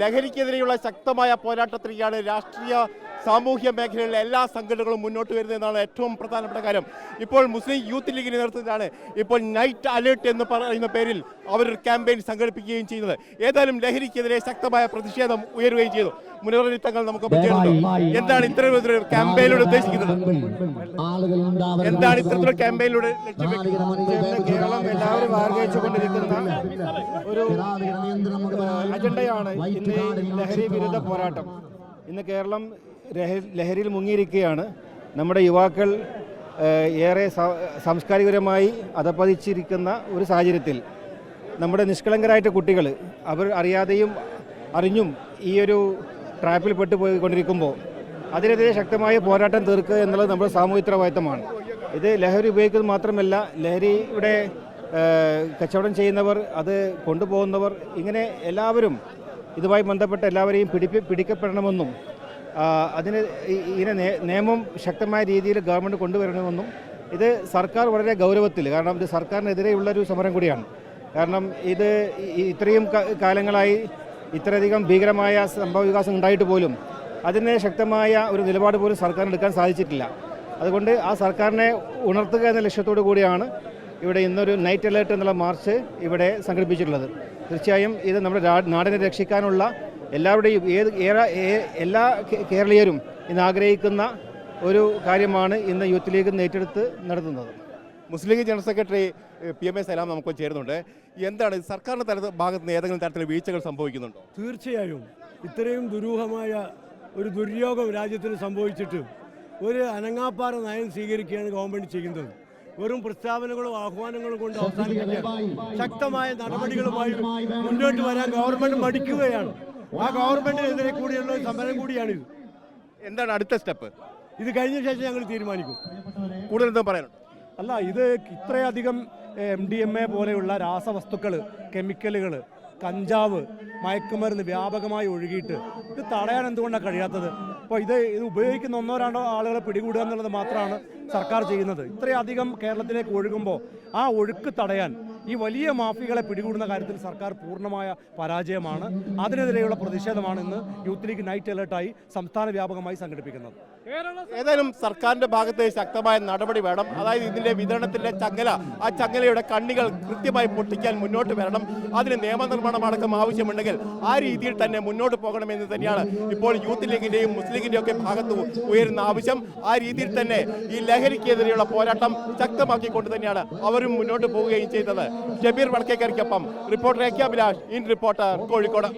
ലഹരിക്കെതിരെയുള്ള ശക്തമായ പോരാട്ടത്തിലേക്കാണ് രാഷ്ട്രീയ സാമൂഹ്യ മേഖലയിലെ എല്ലാ സംഘടനകളും മുന്നോട്ട് വരുന്നതെന്നാണ് ഏറ്റവും പ്രധാനപ്പെട്ട കാര്യം. ഇപ്പോൾ മുസ്ലിം യൂത്ത് ലീഗിന്റെ നേതൃത്വത്തിലാണ് ഇപ്പോൾ നൈറ്റ് അലേർട്ട് എന്ന് പറയുന്ന പേരിൽ അവർ ഒരു ക്യാമ്പയിൻ സംഘടിപ്പിക്കുകയും ചെയ്യുന്നത്. ഏതായാലും ലഹരിക്കെതിരെ ശക്തമായ പ്രതിഷേധം ഉയരുകയും ചെയ്തു. മുന്നറിയിപ്പങ്ങൾ നമുക്ക് എന്താണ് ഇത്തരത്തിലൊരു ക്യാമ്പയിനിലൂടെ ഉദ്ദേശിക്കുന്നത്? എന്താണ് ഇത്തരത്തിലുള്ള ക്യാമ്പയിനിലൂടെ ലക്ഷ്യം കേരളം എല്ലാവരും ആഗ്രഹിച്ചുകൊണ്ടിരിക്കുന്ന ഒരു അജണ്ടയാണ് ഇന്ന് ലഹരി വിരുദ്ധ പോരാട്ടം. ഇന്ന് കേരളം ലഹ- ലഹരിയിൽ മുങ്ങിയിരിക്കുകയാണ്. നമ്മുടെ യുവാക്കൾ ഏറെ സാംസ്കാരികപരമായി അധപ്പതിച്ചിരിക്കുന്ന ഒരു സാഹചര്യത്തിൽ നമ്മുടെ നിഷ്കളങ്കരായിട്ട് കുട്ടികൾ അവർ അറിയാതെയും അറിഞ്ഞും ഈ ഒരു ട്രാപ്പിൽ പെട്ടു പോയിക്കൊണ്ടിരിക്കുമ്പോൾ അതിനെതിരെ ശക്തമായ പോരാട്ടം തീർക്കുക എന്നുള്ളത് നമ്മുടെ സാമൂഹ്യ ഉത്തരവാദിത്തമാണ്. ഇത് ലഹരി ഉപയോഗിക്കുന്നത് മാത്രമല്ല ലഹരിയുടെ കച്ചവടം ചെയ്യുന്നവർ അത് കൊണ്ടുപോകുന്നവർ ഇങ്ങനെ എല്ലാവരും ഇതുമായി ബന്ധപ്പെട്ട എല്ലാവരെയും പിടിപ്പി പിടിക്കപ്പെടണമെന്നും അതിന് ഇതിനെ നിയമം ശക്തമായ രീതിയിൽ ഗവൺമെന്റ് കൊണ്ടുവരണമെന്നും ഇത് സർക്കാർ വളരെ ഗൗരവത്തിൽ കാരണം ഇത് സർക്കാരിനെതിരെയുള്ളൊരു സമരം കൂടിയാണ്. കാരണം ഇത് ഇത്രയും കാലങ്ങളായി ഇത്രയധികം ഭീകരമായ സംഭവ വികാസം ഉണ്ടായിട്ട് പോലും അതിനെ ശക്തമായ ഒരു നിലപാട് പോലും സർക്കാരിന് എടുക്കാൻ സാധിച്ചിട്ടില്ല. അതുകൊണ്ട് ആ സർക്കാരിനെ ഉണർത്തുക എന്ന ലക്ഷ്യത്തോടു കൂടിയാണ് ഇവിടെ ഇന്നൊരു നൈറ്റ് അലേർട്ട് എന്നുള്ള മാർച്ച് ഇവിടെ സംഘടിപ്പിച്ചിട്ടുള്ളത്. തീർച്ചയായും ഇത് നമ്മുടെ നാടിനെ രക്ഷിക്കാനുള്ള എല്ലാവരുടെയും ഏത് എല്ലാ കേരളീയരും ഇന്ന് ആഗ്രഹിക്കുന്ന ഒരു കാര്യമാണ് ഇന്ന് യൂത്ത് ലീഗ് ഏറ്റെടുത്ത് നടത്തുന്നത്. Muslim league general secretary P M A Salam നമുക്ക് ചേരുന്നുണ്ട്. എന്താണ് സർക്കാരിന്റെ തലത്ത് ഭാഗത്ത് നിന്ന് ഏതെങ്കിലും തരത്തിൽ വീഴ്ചകൾ സംഭവിക്കുന്നുണ്ടോ? തീർച്ചയായും. ഇത്രയും ദുരൂഹമായ ഒരു ദുര്യോഗം രാജ്യത്തിന് സംഭവിച്ചിട്ട് ഒരു അനങ്ങാപ്പാറ നയം സ്വീകരിക്കുകയാണ് ഗവൺമെന്റ് ചെയ്യുന്നത്. വെറും പ്രസ്താവനകളും ആഹ്വാനങ്ങളും കൊണ്ട് അവസാനിപ്പിക്കാൻ ശക്തമായ നടപടികളുമായി മുന്നോട്ട് വരാൻ ഗവൺമെന്റ് മടിക്കുകയാണ്. ആ ഗവൺമെന്റിനെതിരെ കൂടിയുള്ള സമരം കൂടിയാണ് ഇത്. എന്താണ് അടുത്ത സ്റ്റെപ്പ്? ഇത് കഴിഞ്ഞ ശേഷം ഞങ്ങൾ തീരുമാനിക്കും. കൂടുതൽ എന്താ പറയാനുണ്ട് അല്ല ഇത് ഇത്രയധികം എം ഡി എം എ പോലെയുള്ള രാസവസ്തുക്കൾ കെമിക്കലുകൾ കഞ്ചാവ് മയക്കുമരുന്ന് വ്യാപകമായി ഒഴുകിയിട്ട് ഇത് തടയാൻ എന്തുകൊണ്ടാണ് കഴിയാത്തത്? അപ്പോൾ ഇത് ഇത് ഉപയോഗിക്കുന്ന ഒന്നോ രണ്ടോ ആളുകളെ പിടികൂടുക എന്നുള്ളത് മാത്രമാണ് സർക്കാർ ചെയ്യുന്നത്. ഇത്രയധികം കേരളത്തിലേക്ക് ഒഴുകുമ്പോൾ ആ ഒഴുക്ക് തടയാൻ ഈ വലിയ മാഫികളെ പിടികൂടുന്ന കാര്യത്തിൽ സർക്കാർ പൂർണമായ പരാജയമാണ്. അതിനെതിരെയുള്ള പ്രതിഷേധമാണ് ഇന്ന് യൂത്ത് ലീഗ് നൈറ്റ് അലേർട്ടായി സംസ്ഥാന വ്യാപകമായി സംഘടിപ്പിക്കുന്നത്. ഏതായാലും സർക്കാരിന്റെ ഭാഗത്ത് ശക്തമായ നടപടി വേണം. അതായത് ഇതിന്റെ വിതരണത്തിന്റെ ചങ്ങല ആ ചങ്ങലയുടെ കണ്ണികൾ കൃത്യമായി പൊട്ടിക്കാൻ മുന്നോട്ട് വരണം. അതിന് നിയമനിർമ്മാണം അടക്കം ആവശ്യമുണ്ടെങ്കിൽ ആ രീതിയിൽ തന്നെ മുന്നോട്ട് പോകണമെന്ന് തന്നെയാണ് ഇപ്പോൾ യൂത്ത് ലീഗിന്റെയും മുസ്ലിം ലീഗിന്റെയും ഒക്കെ ഭാഗത്ത് ഉയരുന്ന ആവശ്യം. ആ രീതിയിൽ തന്നെ ഈ ലഹരിക്കെതിരെയുള്ള പോരാട്ടം ശക്തമാക്കിക്കൊണ്ട് തന്നെയാണ് അവരും മുന്നോട്ട് പോവുകയും ചെയ്തത്. Shabir വടക്കേക്കരിക്കൊപ്പം reporter A K Abhilash in reporter Kozhikode.